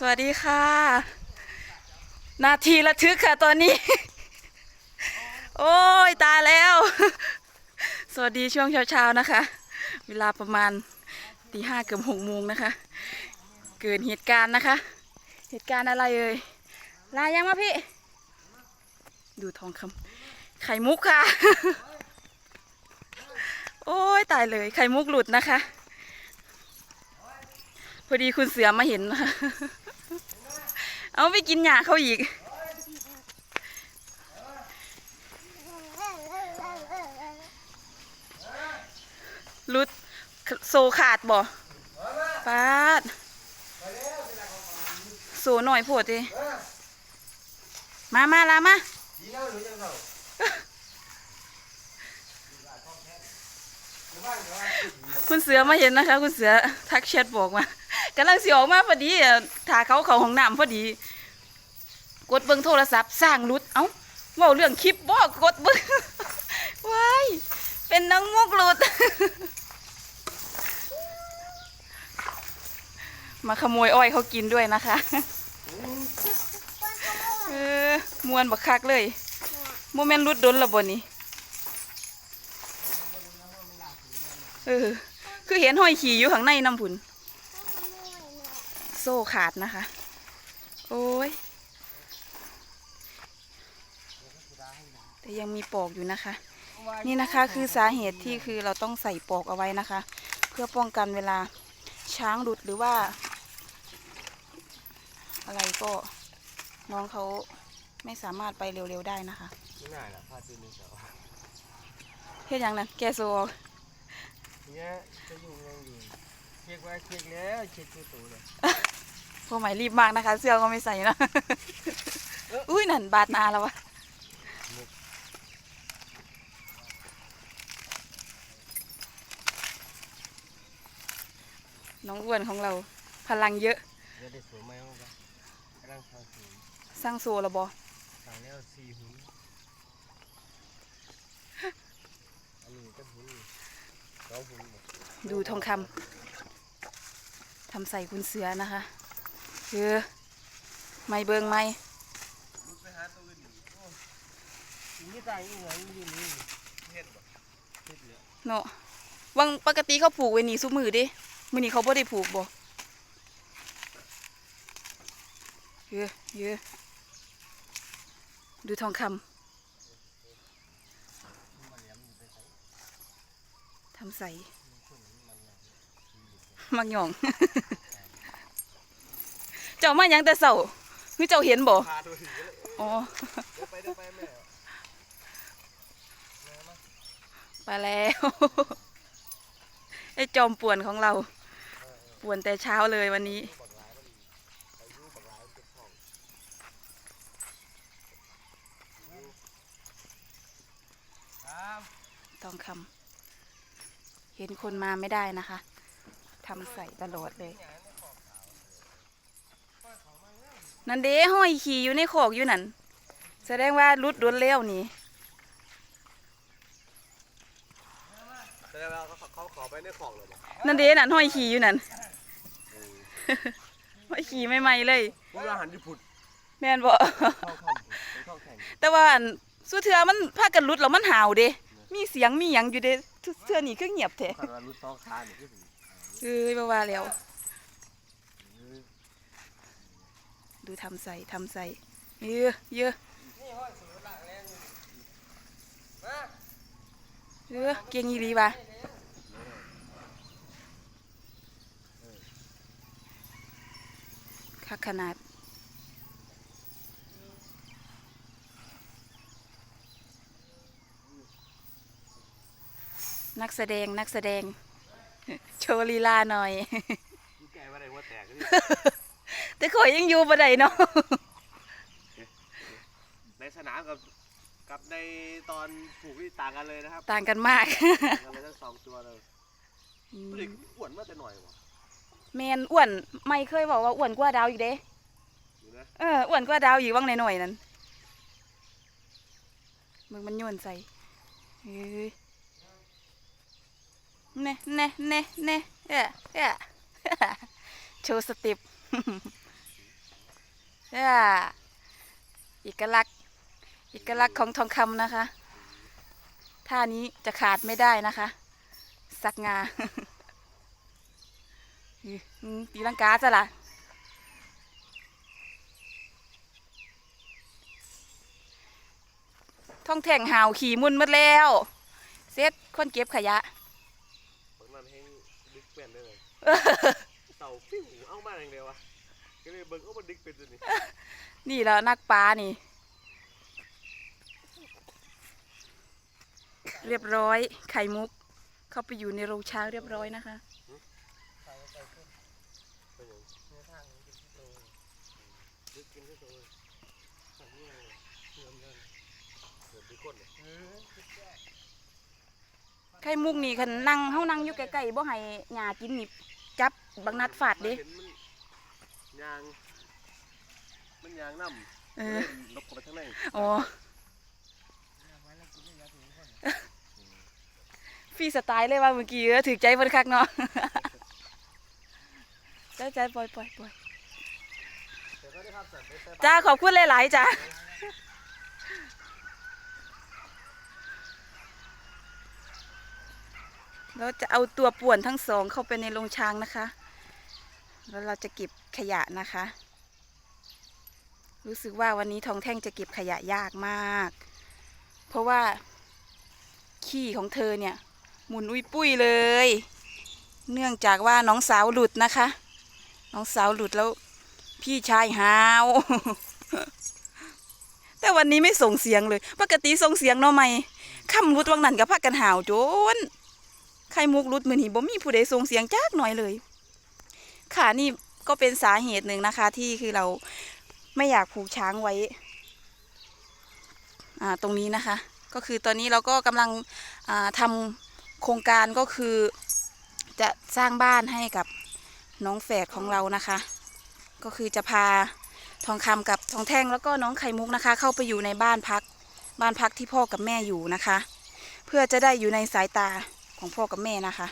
สวัสดีค่ะ นาทีระทึกค่ะตอนนี้ โอ้ยตายแล้ว สวัสดีช่วงเช้าๆนะคะ เวลาประมาณตีห้าเกือบหกโมงนะคะ เกิดเหตุการณ์นะคะ เหตุการณ์อะไรเอ่ยลายังมาพี่ ดูทองคำไข่มุกค่ะ โอ้ยตายเลยไข่มุกหลุดนะคะ พอดีคุณเสือมาเห็นนะคะ เอาไปกินหญ้าเขาอีก รุดโซขาดบ่ฟาด โซหน่อยโพดดิมามาลามาคุณเสือมาเห็นนะคะ คุณเสือทักแชทบอกมากำลังเสิออกมาพอดีอะถ่าเขาเขาของน้ำพอดี กดเบิ้งโทรศัพท์สร้างรุด เอ้าเว่าเรื่องคลิปบ่กดเบิ้งว้ายเป็นน้องมุกหลุด มาขโมยอ้อยเขากินด้วยนะคะเออมวนบักคักเลยโมเมนต์รุดดนละบนนี้เออคือเห็นห้อยขี่อยู่ข้างในน้ำผุน โซ่ขาดนะคะ โอ้ย แต่ยังมีปอกอยู่นะคะ นี่นะคะคือสาเหตุที่คือเราต้องใส่ปอกเอาไว้นะคะ เพื่อป้องกันเวลาช้างหลุดหรือว่า อะไรก็น้องเขาไม่สามารถไปเร็วๆได้นะคะไม่ง่ายหรอกพาซื้อมือเสาเฮ็ดหยังนั้นแกโซออกเนี่ยจะอยู่ยังอยู่เช็คไว้เช็คแล้วเช็คคือตัวเลยพวกใหม่รีบมากนะคะ เสื้อก็ไม่ใส่นะ อุ้ยนั่นบาดหนาแล้ววะ น้องอ้วนของเรา พลังเยอะเดี๋ยวได้สวยไหมมั้งปะกำลังทางสูงสร้างโซละบอสั่งแล้วสี่หุ่นอันนี้ก็หุ่นสองหุ่นหมดดูทองคำทำใส่คุณเสือนะคะคือไม่เบิงไม่ลุกไปหาตัวอื่นโอ้ยนี่ต่างอีกเหรออยู่นี่เฮ็ดบ่เฮ็ดเหลือเนาะวังปกติเขาผูกไว้นี่ซุมือเดิ มือนี้เขาบ่ได้ผูกบ่เยอะเยอะดูทองคำทำใสมักหย่อง เจ้ามายังแต่เสาคือเจ้าเห็นบ่พาตัวถึงเลยอ๋อเดี๋ยวไปเดี๋ยวไปแม่ไปแล้ว ไอ้จอมป่วนของเรา ป่วนแต่เช้าเลยวันนี้ครับทองคำเห็นคนมาไม่ได้นะคะทำใส่ตลอดเลย นั่นเด้ห้อยขี่อยู่ในโขอกอยู่นั่น แสดงว่ารุดโดนเลี้ยวนี่แสดงว่าเขาเขาขอไปในของเลยบ่นั่นเด้นั่นห้อยขี่อยู่นั่น ห้อยขี่ไม่ไหมๆเลยพวกเราหันญี่ปุ่นแม่นบ่เข้าเข้าเข้าแข่งแต่ว่าอันสู้เทือมันพากันรุดแล้วมันหาวเด้มีเสียงมีหยังอยู่เด้เทือนี่คือเงียบแท้ขันว่ารุดสองขานี่คือสิเอ้ยบ่ว่าแล้ว ดูทำใส่ทำใส่เยอะเยอะนี่ห้อยสูงหลังแรงอยู่มาเออเก่งอีหลีว่ะ คักขนาด นักแสดงนักแสดง โชว์ลีลาหน่อยดูแกว่าอะไรว่าแตกนี่แต่ข่อยยังอยู่บ่ได้เนาะในสนามกับกับในตอนผูกนี่ต่างกันเลยนะครับ ต่างกันมากต่างกันเลยทั้งสองตัวเลยผู้เด็กอ้วนมาแต่หน่อยวะ แมนอ้วนไม่เคยบอกว่าอ้วนกว่าดาวอีกเด้เอออ้วนกว่าดาวอีกว่างหน่อยๆนั่นมึงมันโยนใส่เฮ้ยเน่เน่เน่เน่เอะเอะโชว์สเติปเอ่าเอกลักษณ์เอกลักษณ์ของทองคำนะคะท่านี้จะขาดไม่ได้นะคะ สักงา ตีลังกาซะละท่องแท่งหาวขี่มุนหมดแล้ว เซ็ตคนเก็บขยะบางนั้นให้ดึกเปลี่ยนได้เลยเต่าฟิวเอามาอย่างเดียววะก็เลยเบิ่งเอามาดึกเป็นตัวนี้นี่แล้วนักปลานี่ เรียบร้อยไข่มุก เข้าไปอยู่ในโรงช้างเรียบร้อยนะคะ เป็นอย่างเนื้อทางกินที่โตดึกกินที่โตสั่งเนี่ยเชื่อมกันเกิดดีคนเลยไข่มุกนี่คันนั่งเฮานั่งอยู่ใกล้ๆบ่ให้หญ้ากินนี่จับบักนัดฟาดเด้เห็นมันยาง มันยางน้ำเออลบเข้าไปข้างในอ๋อฟรีสไตล์เลยว่าเมื่อกี้เออถือใจเพิ่นคักเนาะใจใจปล่อยปล่อยปล่อยเดี๋ยวก็ได้ภาพสั่นได้แต่จ้าขอบคุณหลายๆจ้าเราจะเอาตัวป่วนทั้งสองเข้าไปในโรงช้างนะคะ แล้วเราจะเก็บขยะนะคะ รู้สึกว่าวันนี้ทองแท่งจะเก็บขยะยากมาก เพราะว่าขี้ของเธอเนี่ย หมุนอุ้ยปุ้ยเลย เนื่องจากว่าน้องสาวหลุดนะคะ น้องสาวหลุดแล้ว พี่ชายหาว แต่วันนี้ไม่ส่งเสียงเลย ปกติส่งเสียงเนาะไหมคำรุดวังนั้นกับพักกันหาวโจนไข่มุกรุดมือนีบ่มีผู้ใดส่งเสียงจักหน่อยเลย ค่ะนี่ก็เป็นสาเหตุหนึ่งนะคะ ที่คือเราไม่อยากผูกช้างไว้ อ่าตรงนี้นะคะ ก็คือตอนนี้เราก็กำลังอ่าทำโครงการก็คือ จะสร้างบ้านให้กับ น้องแฝดของเรานะคะ ก็คือจะพาทองคำกับทองแท่งแล้วก็น้องไข่มุกนะคะ เข้าไปอยู่ในบ้านพัก บ้านพักที่พ่อกับแม่อยู่นะคะ เพื่อจะได้อยู่ในสายตาของพ่อกับแม่นะคะ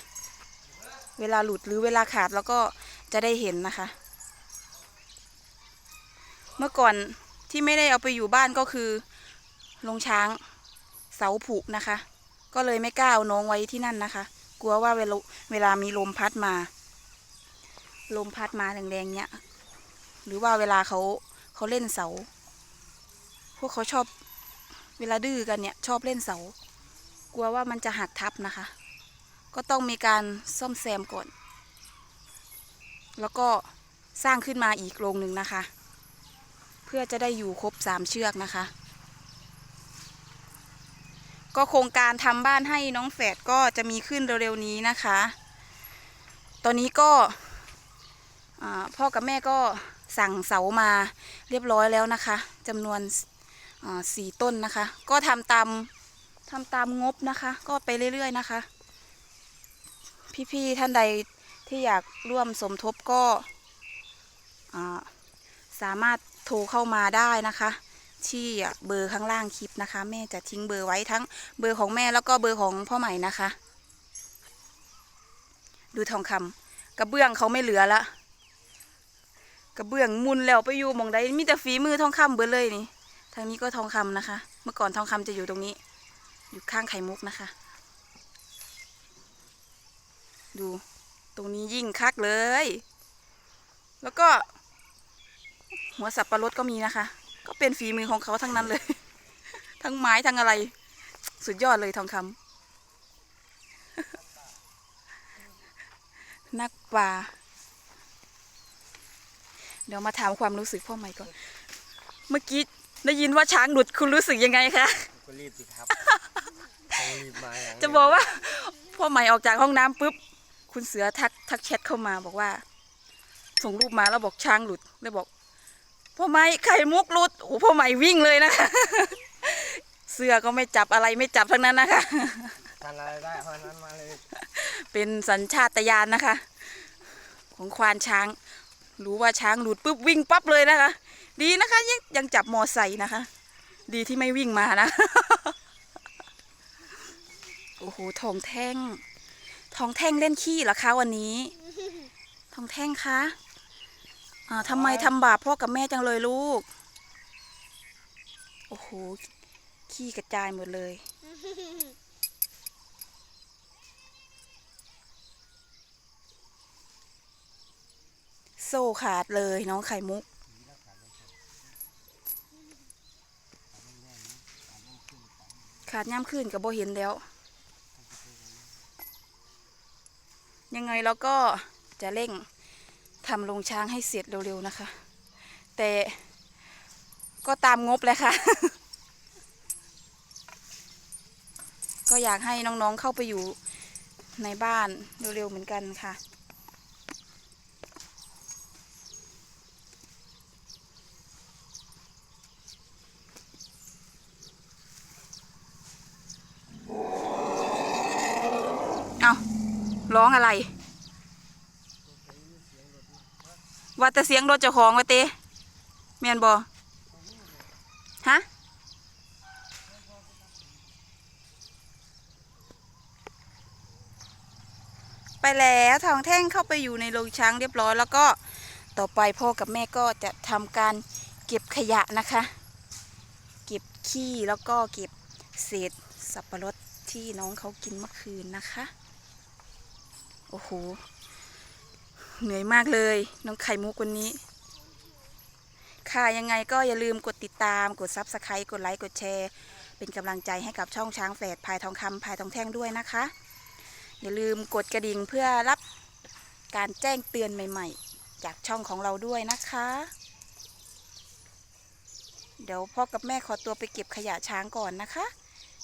เวลาหลุดหรือเวลาขาดแล้วก็จะได้เห็นนะคะ เมื่อก่อนที่ไม่ได้เอาไปอยู่บ้านก็คือลงช้างเสาผุนะคะ ก็เลยไม่กล้าเอาน้องไว้ที่นั่นนะคะ กลัวว่าเวลาเวลามีลมพัดมา ลมพัดมาแรงๆเนี้ย หรือว่าเวลาเขาเขาเล่นเสา พวกเขาชอบเวลาดื้อกันเนี่ย ชอบเล่นเสา กลัวว่ามันจะหักทับนะคะ ก็ต้องมีการซ่อมแซมก่อน แล้วก็สร้างขึ้นมาอีกโรงหนึ่งนะคะ เพื่อจะได้อยู่ครบสามเชือกนะคะ ก็โครงการทำบ้านให้น้องแฝดก็จะมีขึ้นเร็วๆนี้นะคะ ตอนนี้ก็ พ่อกับแม่ก็สั่งเสามาเรียบร้อยแล้วนะคะจำนวนสี่ต้นนะคะ ก็ทำตามทำตามงบนะคะ ก็ไปเรื่อยๆนะคะ พี่ๆท่านใดที่อยากร่วมสมทบก็สามารถโทรเข้ามาได้นะคะ ที่เบอร์ข้างล่างคลิปนะคะ แม่จะทิ้งเบอร์ไว้ทั้งเบอร์ของแม่แล้วก็เบอร์ของพ่อใหม่นะคะ ดูทองคำกระเบื้องเขาไม่เหลือละ กระเบื้องมุนแล้วไปอยู่มองใดมีแต่ฝีมือทองคำเบิดเลยนี่ ทางนี้ก็ทองคำนะคะ เมื่อก่อนทองคำจะอยู่ตรงนี้ อยู่ข้างไข่มุกนะคะ ดู ตรงนี้ยิ่งคักเลย แล้วก็ หัวสับปะรดก็มีนะคะ ก็เป็นฝีมือของเขาทั้งนั้นเลย ทั้งไม้ทั้งอะไร สุดยอดเลยทองคำนักป่า เดี๋ยวมาถามความรู้สึกพ่อใหม่ก่อน เมื่อกี้ได้ยินว่าช้างหลุดคุณรู้สึกยังไงคะ ก็รีบสิครับต้องรีบมาอย่างจะบอกว่าพ่อใหม่ออกจากห้องน้ำปุ๊บ คุณเสือทักทักแชทเข้ามาบอกว่า ส่งรูปมาแล้วบอกช้างหลุดเลยบอกพ่อใหม่ไข่มุกหลุดโอ้โหพ่อใหม่วิ่งเลยนะคะ เสื้อก็ไม่จับอะไรไม่จับทั้งนั้นนะคะการอะไรได้เพราะฉะนั้นมาเลยเป็นสัญชาตญาณนะคะ ของควานช้าง รู้ว่าช้างหลุดปุ๊บวิ่งปั๊บเลยนะคะ ดีนะคะยังยังจับมอไซค์นะคะ ดีที่ไม่วิ่งมานะ โอ้โหทองแท่ง ทองแท่งเล่นขี้เหรอคะวันนี้ ทองแท่งคะอ่าทำไมทำบาปพ่อกับแม่จังเลยลูก โอ้โหขี้กระจายหมดเลย โซ่ขาดเลยน้องไข่มุก ขาดย่ำขึ้นกับโบเห็นแล้ว ยังไงเราก็จะเร่งทำโรงช้างให้เสร็จเร็วๆนะคะ แต่ก็ตามงบเลยค่ะ ก็อยากให้น้องๆเข้าไปอยู่ในบ้านเร็วๆเหมือนกันค่ะ เอาร้องอะไร ว่าแต่เสียงรถเจ้าของว่าเต้แม่นบอฮะไปแล้วทองแท่งเข้าไปอยู่ในโรงช้างเรียบร้อย แล้วก็ต่อไปพ่อกับแม่ก็จะทำการเก็บขยะนะคะ เก็บขี้แล้วก็เก็บเศษสับปะรดที่น้องเขากินเมื่อคืนนะคะ โอ้โห เหนื่อยมากเลย น้องไข่มุกวันนี้ ค่ะยังไงก็อย่าลืมกดติดตาม กดซับสไครต์กดไลค์ กดแชร์ เป็นกำลังใจให้กับช่องช้างแฝดพายทองคำพายทองแท่งด้วยนะคะ อย่าลืมกดกระดิ่งเพื่อรับการแจ้งเตือนใหม่ ๆ จากช่องของเราด้วยนะคะ เดี๋ยวพ่อกับแม่ขอตัวไปเก็บขยะช้างก่อนนะคะ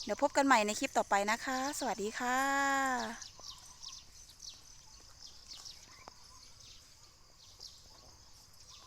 เดี๋ยวพบกันใหม่ในคลิปต่อไปนะคะ สวัสดีค่ะ